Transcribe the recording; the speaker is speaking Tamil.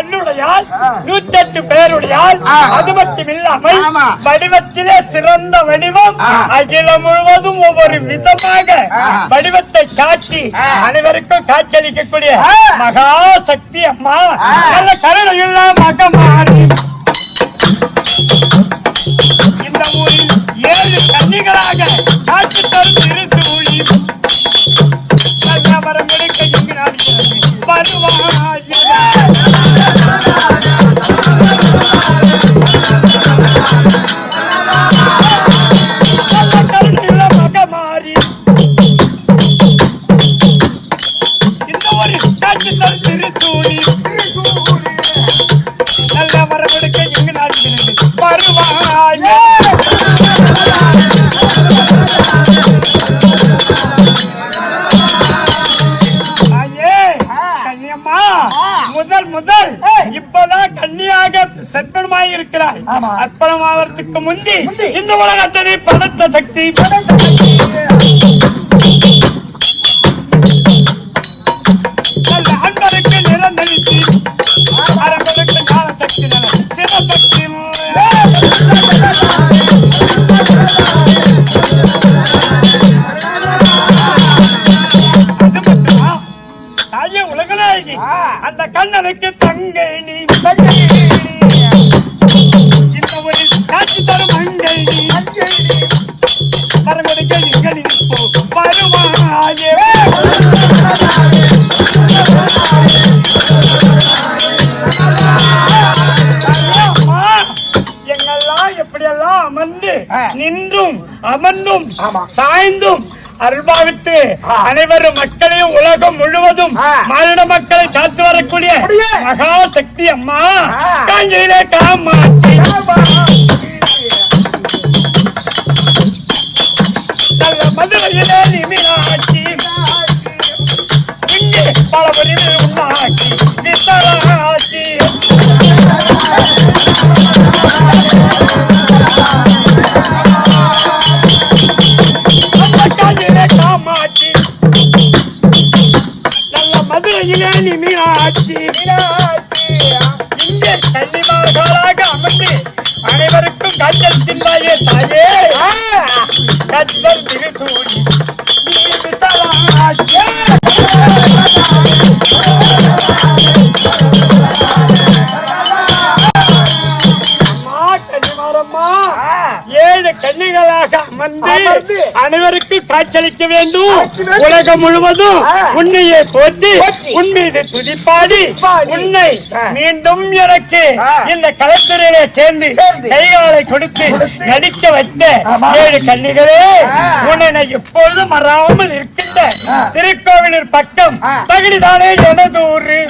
கண்ணுடையால் நூத்தெட்டு பேருடையால் ஆ. அது மட்டும் இல்லாமல். வடிவத்திலே சிறந்த வடிவம். அகிலம் முழுவதும் ஒவ்வொரு விதமாக. வடிவத்தை காட்டி. அனைவருக்கும் காட்சியளிக்கக்கூடிய. மகா சக்தி அம்மா. நல்ல கருணையுள்ள மகமாரி திருசூழி நல்ல வரவெடுக்க எங்கு நாடுகிறது வருவாய். முதல் முதல் இப்பதான் கன்னியாக செப்பனமாய் இருக்கிறாய். அர்ப்பணமாவதற்கு முந்தி முந்தி. இந்த உலகத்தினை படைத்த சக்தி. அரம்பருக்கு ஞான சக்தி சிவசக்தி உலகநாயகி அந்த கண்ணனுக்கு தங்கை நீ நின்றும் அமர்ந்தும். சாய்ந்தும் அருள்பாவித்து. அனைவரும் மக்களையும் உலகம் முழுவதும். மாநில மக்களை காத்து வரக்கூடிய. மகா சக்தி அம்மா. காஞ்சியிலே காமாட்சி மதுரையிலே நிமிலாட்சி இங்கே பல மதுரையிலே நிமிலாட்சி இங்கே கன்னிமார்களாக அமர்ந்து அனைவருக்கும் காய்ச்சல் தின்னாயே தாயே. கச்சல் திருசூடி நீ விசாலாட்சி. ஏழு கன்னிகளாக அமர்ந்து அனைவருக்கும் காய்ச்சலிக்க வேண்டும். உலகம் முழுவதும். உன்னையே போற்றி. உன் மீது துதிப்பாடி பாடி. உன்னை. மீண்டும் எனக்கு. இந்த கலைத்துறையிலே சேர்ந்து. கைகாலை கொடுத்து. நடிக்க வைத்த. ஏழு கன்னிகளே. உன்னை எப்பொழுதும் மறாமல் இருக்கின்ற ஆ. திருக்கோவிலின் பக்கம். தகுதிதானே எனது ஊரு